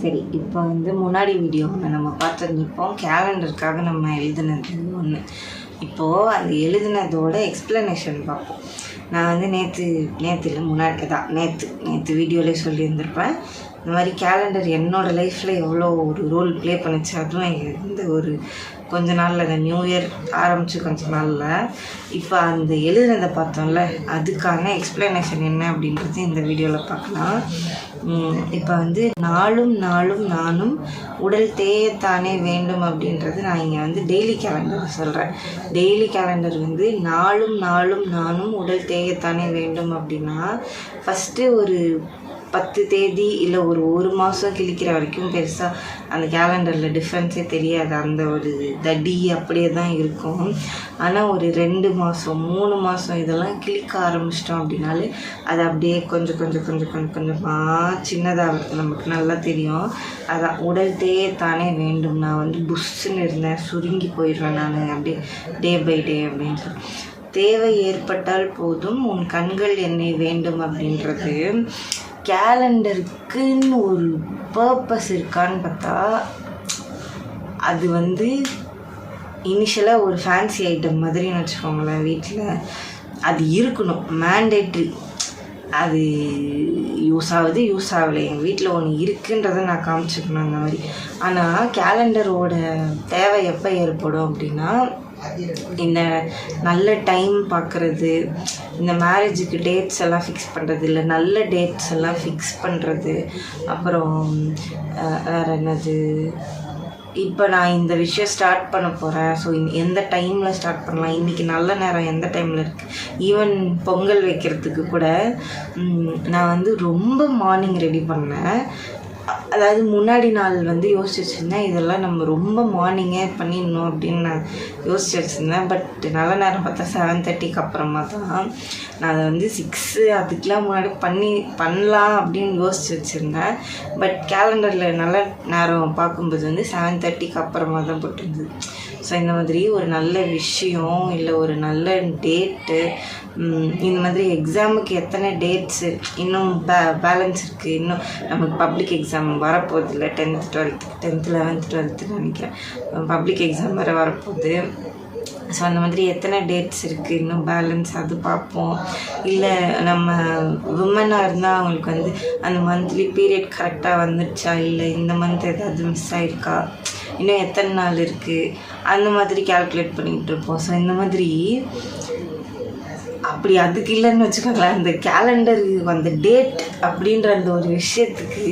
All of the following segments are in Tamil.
சரி இப்போ வந்து முன்னாடி வீடியோவில் நம்ம பார்த்துருந்துப்போம் கேலண்டருக்காக நம்ம எழுதுனது ஒன்று இப்போது அந்த எழுதுனதோட எக்ஸ்ப்ளனேஷன் பார்ப்போம். நான் வந்து நேற்று நேற்று இல்லை முன்னாடி தான். நேற்று நேற்று வீடியோவிலே சொல்லியிருந்திருப்பேன். இந்த மாதிரி கேலண்டர் என்னோடய லைஃப்பில் எவ்வளோ ஒரு ரோல் ப்ளே பண்ணுச்சு அதுவும் இந்த ஒரு கொஞ்ச நாளில் அந்த நியூ இயர் ஆரம்பித்து கொஞ்ச நாளில். இப்போ அந்த எழுதுனதை பார்த்தோம்ல அதுக்கான எக்ஸ்ப்ளனேஷன் என்ன அப்படின்றது இந்த வீடியோவில் பார்க்கலாம். இப்போ வந்து நாளும் நாளும் நானும் உடல் தேயத்தானே வேண்டும் அப்படின்றது நான் இங்கே வந்து டெய்லி கேலண்டர் சொல்கிறேன் டெய்லி கேலண்டர் வந்து நாளும் நாளும் நானும் உடல் தேயத்தானே வேண்டும் அப்படின்னா ஃபஸ்ட்டு ஒரு பத்து தேதி இல்லை ஒரு ஒரு மாதம் கிழிக்கிற வரைக்கும் பெருசாக அந்த கேலண்டரில் டிஃப்ரென்ஸே தெரியாது. அந்த ஒரு தடி அப்படியே தான் இருக்கும். ஆனால் ஒரு ரெண்டு மாதம் மூணு மாதம் இதெல்லாம் கிழிக்க ஆரம்பிச்சிட்டோம் அப்படின்னாலே அது அப்படியே கொஞ்சம் கொஞ்சம் கொஞ்சம் கொஞ்சம் கொஞ்சமாக சின்னதாகிறது நமக்கு நல்லா தெரியும். அதான் உடல் தேய தானே வேண்டும். நான் வந்து புஷ்ஷுன்னு இருந்தேன். சுருங்கி போயிடுவேன் நான் அப்படியே டே பை டே அப்படின்னு சொல்லி தேவை ஏற்பட்டால் போதும். உன் கண்கள் என்னை வேண்டும் அப்படின்றது. கேலண்டருக்குன்னு ஒரு பர்பஸ் இருக்கான்னு பார்த்தா அது வந்து இனிஷியலாக ஒரு ஃபேன்சி ஐட்டம் மாதிரின்னு வச்சுக்கோங்களேன் வீட்டில் அது இருக்கணும் மேண்டேட்ரி அது யூஸ் ஆகுது யூஸ் ஆகலை. எங்கள் வீட்டில் ஒன்று இருக்குன்றதை நான் காமிச்சிக்கணும் அந்த மாதிரி. ஆனால் கேலண்டரோட தேவை எப்போ ஏற்படும் அப்படின்னா இந்த நல்ல டைம் பார்க்குறது இந்த மேரேஜுக்கு டேட்ஸ் எல்லாம் ஃபிக்ஸ் பண்ணுறது இல்லை நல்ல டேட்ஸ் எல்லாம் ஃபிக்ஸ் பண்ணுறது அப்புறம் வேறு என்னது? இப்போ நான் இந்த விஷயம் ஸ்டார்ட் பண்ண போகிறேன் ஸோ எந்த டைமில் ஸ்டார்ட் பண்ணலாம்? இன்றைக்கி நல்ல நேரம் எந்த டைமில் இருக்குது ஈவன் பொங்கல் வைக்கிறதுக்கு கூட நான் வந்து ரொம்ப மார்னிங் ரெடி பண்ணேன். அதாவது முன்னாடி நாள் வந்து யோசிச்சு வச்சுருந்தேன் இதெல்லாம் நம்ம ரொம்ப மார்னிங்கே பண்ணிடணும் அப்படின்னு நான் யோசிச்சு வச்சுருந்தேன் பட் நல்ல நேரம் பார்த்தா செவன் தேர்ட்டிக்கு அப்புறமா தான் நான் அதை வந்து சிக்ஸு அதுக்கெலாம் முன்னாடி பண்ணி பண்ணலாம் அப்படின்னு யோசிச்சு வச்சுருந்தேன். பட் கேலண்டரில் நல்ல நேரம் பார்க்கும்போது வந்து செவன் தேர்ட்டிக்கு அப்புறமா தான் போட்டிருந்தது. ஸோ இந்த மாதிரி ஒரு நல்ல விஷயம் இல்லை ஒரு நல்ல டேட்டு இந்த மாதிரி எக்ஸாமுக்கு எத்தனை டேட்ஸு இன்னும் பே பேலன்ஸ் இருக்குது இன்னும் நமக்கு பப்ளிக் எக்ஸாம் வரப்போகுது இல்லை tenth twelfth tenth eleventh twelfth நினைக்கிறேன். பப்ளிக் எக்ஸாம் வேறு வரப்போகுது. ஸோ அந்த மாதிரி எத்தனை டேட்ஸ் இருக்குது இன்னும் பேலன்ஸ் அது பார்ப்போம். இல்லை நம்ம விமனாக இருந்தால் அவங்களுக்கு வந்து அந்த மந்த்லி பீரியட் கரெக்டாக வந்துடுச்சா இல்லை இந்த மந்த் ஏதாவது மிஸ் ஆகிருக்கா இன்னும் எத்தனை நாள் இருக்குது அந்த மாதிரி கேல்குலேட் பண்ணிகிட்டு இருப்போம். ஸோ இந்த மாதிரி அப்படி அதுக்கு இல்லைன்னு வச்சுக்கோங்களேன் அந்த கேலண்டர் அந்த டேட் அப்படின்ற அந்த ஒரு விஷயத்துக்கு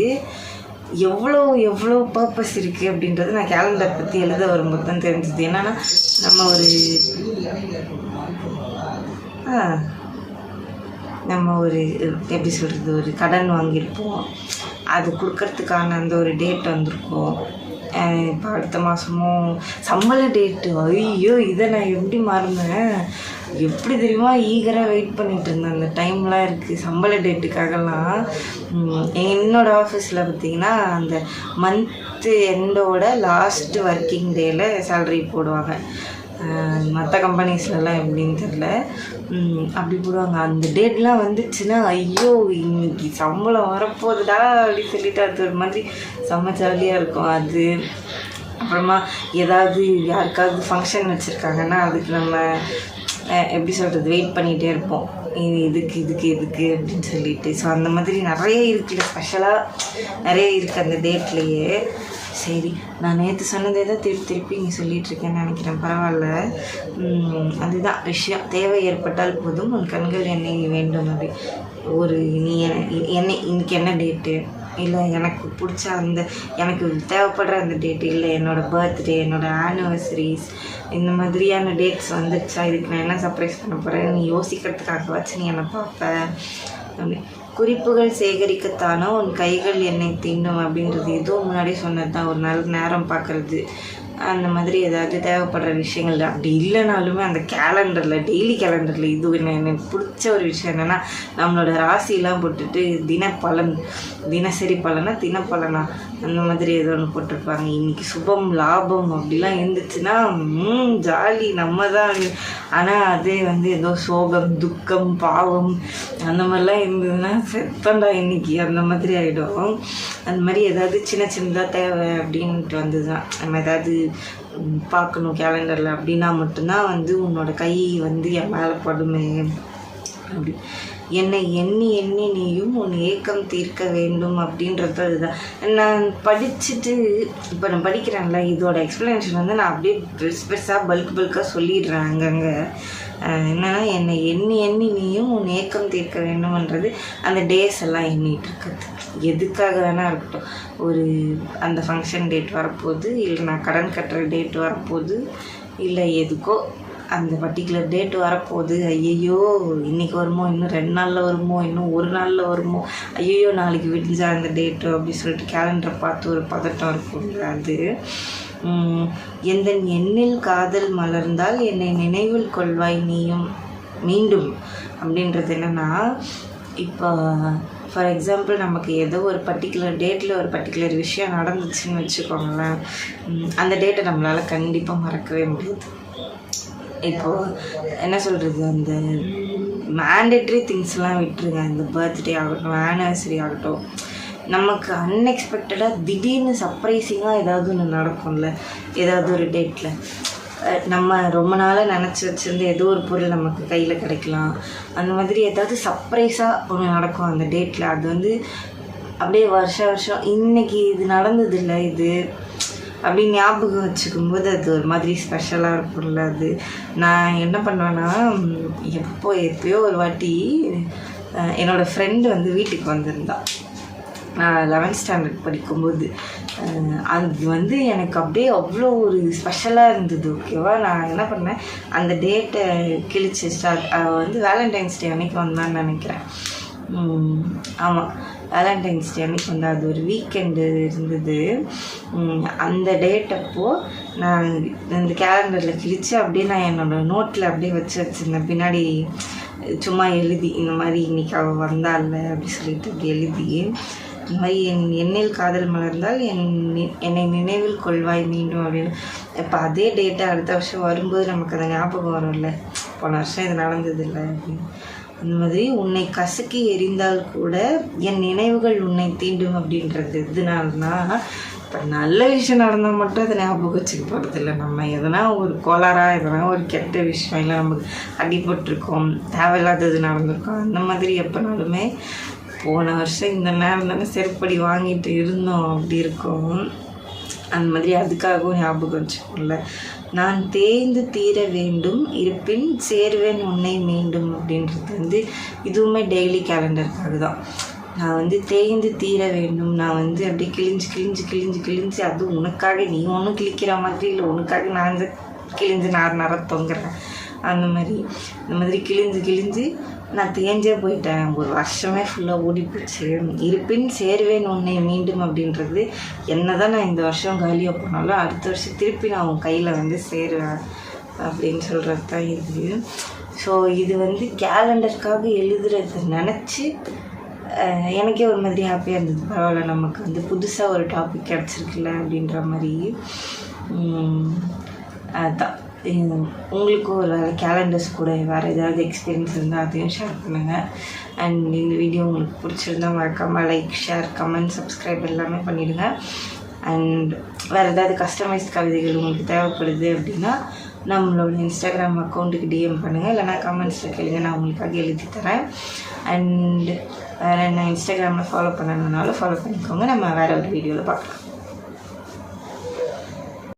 எவ்வளோ எவ்வளோ பர்பஸ் இருக்குது அப்படின்றது நான் கேலண்டர் பற்றி எழுத வரும்போது தான் தெரிஞ்சது. என்னென்னா நம்ம ஒரு நம்ம ஒரு எப்படி சொல்கிறது ஒரு கடன் வாங்கியிருப்போம். அது கொடுக்கறதுக்கான அந்த ஒரு டேட் வந்திருக்கும். இப்போ அடுத்த மாதமும் சம்பள டேட்டு ஐயோ இதை நான் எப்படி மறந்தேன்? எப்படி தெரியுமா ஈகராக வெயிட் பண்ணிட்டு இருந்தேன். அந்த டைம்லாம் இருக்குது சம்பள டேட்டுக்காகலாம் என்னோட ஆஃபீஸில் பார்த்தீங்கன்னா அந்த மந்த்து எண்டோட லாஸ்ட் ஒர்க்கிங் டேயில் சேலரி போடுவாங்க. மற்ற கம்பெனிஸ்லலாம் எப்படின்னு தெரில அப்படி போடுவாங்க. அந்த டேட்லாம் வந்துச்சுன்னா ஐயோ இன்னைக்கு சம்பளம் வரப்போகுதுடா அப்படின்னு சொல்லிட்டு அது ஒரு மாதிரி செம்ம ஜாலியாக இருக்கும். அது அப்புறமா ஏதாவது யாருக்காவது ஃபங்க்ஷன் வச்சுருக்காங்கன்னா அதுக்கு நம்ம எப்படி சொல்கிறது வெயிட் பண்ணிகிட்டே இருப்போம். இது இதுக்கு இதுக்கு இதுக்கு அப்படின்னு சொல்லிட்டு. ஸோ அந்த மாதிரி நிறைய இருக்குல்ல ஸ்பெஷலாக நிறைய இருக்குது அந்த டேட்லேயே சரி நான் நேற்று சொன்னதே தான் திருப்பி திருப்பி இங்கே சொல்லிட்டு இருக்கேன்னு நினைக்கிறேன். பரவாயில்ல. அதுதான். விஷயம். தேவை ஏற்பட்டால் போதும். உன் கண்கள் என்னை வேண்டும். அப்படி. ஒரு நீ என்ன- என்னை இன்னைக்கு என்ன டேட்டு இல்லை எனக்கு பிடிச்ச அந்த எனக்கு தேவைப்படுற அந்த டேட் இல்லை. என்னோடய பர்த்டே என்னோடய ஆனிவர்சரிஸ் இந்த மாதிரியான டேட்ஸ் வந்துடுச்சா இதுக்கு நான் என்ன சர்ப்ரைஸ் பண்ண போகிறேன் நீ யோசிக்கிறதுக்காக வச்சு நீ என்னை பார்ப்ப. அப்படி. குறிப்புகள் சேகரிக்கத்தானோ உன் கைகள் என்னை தின்னும் அப்படின்றது ஏதோ முன்னாடி சொன்னது தான் ஒரு நல்ல நேரம் பார்க்குறது. அந்த மாதிரி ஏதாவது தேவைப்படுற விஷயங்கள் அப்படி இல்லைனாலுமே அந்த கேலண்டரில் டெய்லி கேலண்டரில் இது என்ன எனக்கு பிடிச்ச ஒரு விஷயம் என்னென்னா நம்மளோட ராசிலாம் போட்டுட்டு தினப்பலன் தினசரி பலனா தினப்பலனா. அந்த மாதிரி ஏதோ ஒன்று போட்டிருப்பாங்க. இன்னைக்கு சுபம் லாபம் அப்படிலாம் இருந்துச்சுன்னா ம் ஜாலி. நம்ம தான் ஆனால் அதே வந்து ஏதோ சோகம் துக்கம் பாவம் அந்த மாதிரிலாம் இருந்ததுன்னா செத்தண்டா இன்னைக்கு. அந்த மாதிரி ஆகிடும் அந்த மாதிரி ஏதாவது சின்ன சின்னதாக தேவை அப்படின்ட்டு வந்ததுதான். நம்ம ஏதாவது பார்க்கணும் கேலண்டரில் அப்படின்னா மட்டும்தான் வந்து உன்னோட கை வந்து என் மேலே படுமே. அப்படி. என்னை எண்ணி எண்ணி நீயும் உன் ஏக்கம் தீர்க்க வேண்டும் அப்படின்றது அதுதான் நான் படிச்சுட்டு இப்போ நான் படிக்கிறேன்ல இதோட எக்ஸ்ப்ளனேஷன் வந்து நான் அப்படியே பெருசு பெருசாக பல்க் பல்காக சொல்லிடுறேன் அங்கங்கே என்னென்னா என்னன்னா என்னை எண்ணி எண்ணி நீயும் உன் ஏக்கம் தீர்க்க வேண்டும்ன்றது அந்த டேஸ் எல்லாம் எண்ணிகிட்டு இருக்குது எதுக்காக வேணா இருக்கட்டும். ஒரு அந்த ஃபங்க்ஷன் டேட் வரப்போகுது இல்லை நான் கடன் கட்டுற டேட் வரப்போகுது இல்லை எதுக்கோ அந்த பர்டிகுலர் டேட் வரப்போகுது. ஐயையோ இன்றைக்கி வருமோ இன்னும் ரெண்டு நாளில் வருமோ இன்னும் ஒரு நாளில் வருமோ? ஐயையோ நாளைக்கு விடிஞ்சா அந்த டேட்டு அப்படி சொல்லிட்டு கேலண்டரை பார்த்து ஒரு பதட்டம் இருக்கும்ல அது எந்த எண்ணில் காதல் மலர்ந்தால் என்னை நினைவில் கொள்வாய் நீயும் மீண்டும் அப்படின்றது என்னென்னா இப்போ ஃபார் எக்ஸாம்பிள் நமக்கு ஏதோ ஒரு பர்டிகுலர் டேட்டில் ஒரு பர்டிகுலர் விஷயம் நடந்துச்சுன்னு வச்சுக்கோங்களேன். அந்த டேட்டை நம்மளால் கண்டிப்பாக மறக்கவே முடியாது. இப்போது என்ன சொல்கிறது அந்த மேண்டேட்ரி திங்ஸ்லாம் விட்டுருங்க. இந்த பர்த்டே ஆகட்டும் ஆனிவர்சரி ஆகட்டும். நமக்கு அன்எக்ஸ்பெக்டடாக திடீர்னு சர்ப்ரைசிங்காக ஏதாவது ஒன்று நடக்கும்ல ஏதாவது ஒரு டேட்டில் நம்ம ரொம்ப நாளாக நினச்சி வச்சுருந்த ஏதோ ஒரு பொருள் நமக்கு கையில் கிடைக்கலாம். அந்த மாதிரி ஏதாவது சர்ப்ரைஸாக ஒன்று நடக்கும் அந்த டேட்டில் அது வந்து அப்படியே வருஷ வருஷம். இன்னைக்கு இது நடந்தது இல்லை இது அப்படி ஞாபகம் வச்சுக்கும் போது அது ஒரு மாதிரி ஸ்பெஷலாக இருக்கும்ல அது. நான் என்ன பண்ணுவேன்னா எப்போ எப்பயோ ஒரு வாட்டி என்னோடய ஃப்ரெண்டு வந்து வீட்டுக்கு வந்திருந்தா. நான் லெவன்த் ஸ்டாண்டர்ட் படிக்கும்போது. அது வந்து எனக்கு அப்படியே அவ்வளோ ஒரு ஸ்பெஷலாக இருந்தது ஓகேவா நான் என்ன பண்ணேன் அந்த டேட்டை கிழிச்சு ஸ்டார்ட் வந்து வேலண்டைன்ஸ் டே அன்னைக்கு வந்தான்னு நினைக்கிறேன். ஆமாம் வேலண்டைன்ஸ் டே அன்னைக்கு வந்து அது ஒரு வீக்கெண்டு இருந்தது. அந்த டேட் அப்போது நான் இந்த கேலண்டரில் கிழிச்சு அப்படியே நான் என்னோட நோட்டில் அப்படியே வச்சு வச்சுருந்தேன். பின்னாடி சும்மா எழுதி இந்த மாதிரி இன்னைக்கு அவள் வந்தாள்ல அப்படி சொல்லிட்டு அப்படி எழுதி இந்த மாதிரி என் எண்ணில் காதல் மலர்ந்தால் என் நி- என்னை நினைவில் கொள்வாய் மீண்டும் அப்படின்னு. இப்போ அதே டேட்டை அடுத்த வருஷம் வரும்போது நமக்கு அந்த ஞாபகம் வரும்ல. போன வருஷம் இது நடந்தது இல்லை அப்படின்னு. அந்த மாதிரி உன்னை கசக்கி எரிந்தால் கூட என் நினைவுகள் உன்னை தீண்டும் அப்படின்றது இதனால்தான் இப்போ நல்ல விஷயம் நடந்தால் மட்டும் அதை ஞாபகம் வச்சுக்க போகிறதில்ல நம்ம எதனா ஒரு கோளாராக எதனா ஒரு கெட்ட விஷயம் இல்லை நமக்கு அடிபட்டிருக்கோம் தேவையில்லாதது நடந்திருக்கோம் அந்த மாதிரி எப்போனாலுமே போன வருஷம் இந்த நேரம் தானே செருப்படி வாங்கிட்டு இருந்தோம் அப்படி இருக்கும். அந்த மாதிரி அதுக்காகவும் ஞாபகம் வச்சுக்கோல்ல நான் தேய்ந்து தீர வேண்டும் இருப்பின் சேர்வேன் உன்னை மீண்டும் அப்படின்றது வந்து இதுவுமே டெய்லி கேலண்டருக்காக தான். நான் வந்து தேய்ந்து தீர வேண்டும் நான் வந்து அப்படியே கிழிஞ்சு கிழிஞ்சு கிழிஞ்சு கிழிஞ்சு அதுவும் உனக்காக நீ ஒன்றும் கிழிக்கிற மாதிரி இல்லை உனக்காக நான் வந்து கிழிஞ்சு நார் நர தொங்குறேன். அந்த மாதிரி இந்த மாதிரி கிழிஞ்சு கிழிஞ்சு நான் தேஞ்சே போயிட்டேன். ஒரு வருஷமே ஃபுல்லாக ஓடி போச்சு இருப்பின் சேர்வேன் உன்னை மீண்டும் அப்படின்றது என்ன தான் நான் இந்த வருஷம் காலியாக போனாலும் அடுத்த வருஷம் திருப்பி நான் உன் கையில் வந்து சேருவேன் அப்படின்னு சொல்கிறது தான் இது. ஸோ இது வந்து கேலண்டருக்காக எழுதுறத நினச்சி எனக்கே ஒரு மாதிரி ஹாப்பியாக இருந்தது. பரவாயில்ல நமக்கு வந்து புதுசாக ஒரு டாபிக் கிடச்சிருக்குல்ல அப்படின்ற மாதிரி. அதுதான் உங்களுக்கும் ஒரு கேலண்டர்ஸ் கூட வேறு ஏதாவது எக்ஸ்பீரியன்ஸ் இருந்தால் அதையும் ஷேர் பண்ணுங்கள் அண்ட் இந்த வீடியோ உங்களுக்கு பிடிச்சிருந்தா மறக்காமல் லைக் ஷேர் கமெண்ட் சப்ஸ்கிரைப் எல்லாமே பண்ணிவிடுங்க அண்ட் வேறு ஏதாவது கஸ்டமைஸ்ட் கவிதைகள் உங்களுக்கு தேவைப்படுது அப்படின்னா நம்மளோட இன்ஸ்டாகிராம் அக்கௌண்ட்டுக்கு டிஎம் பண்ணுங்கள் இல்லைனா கமெண்ட்ஸில் கேளுங்க நான் உங்களுக்காக எழுதி தரேன். அண்ட் வேறு என்ன இன்ஸ்டாகிராமில் ஃபாலோ பண்ணணுன்னாலும் ஃபாலோ பண்ணிக்கோங்க. நம்ம வேறு ஒரு வீடியோவில் பார்க்கலாம்.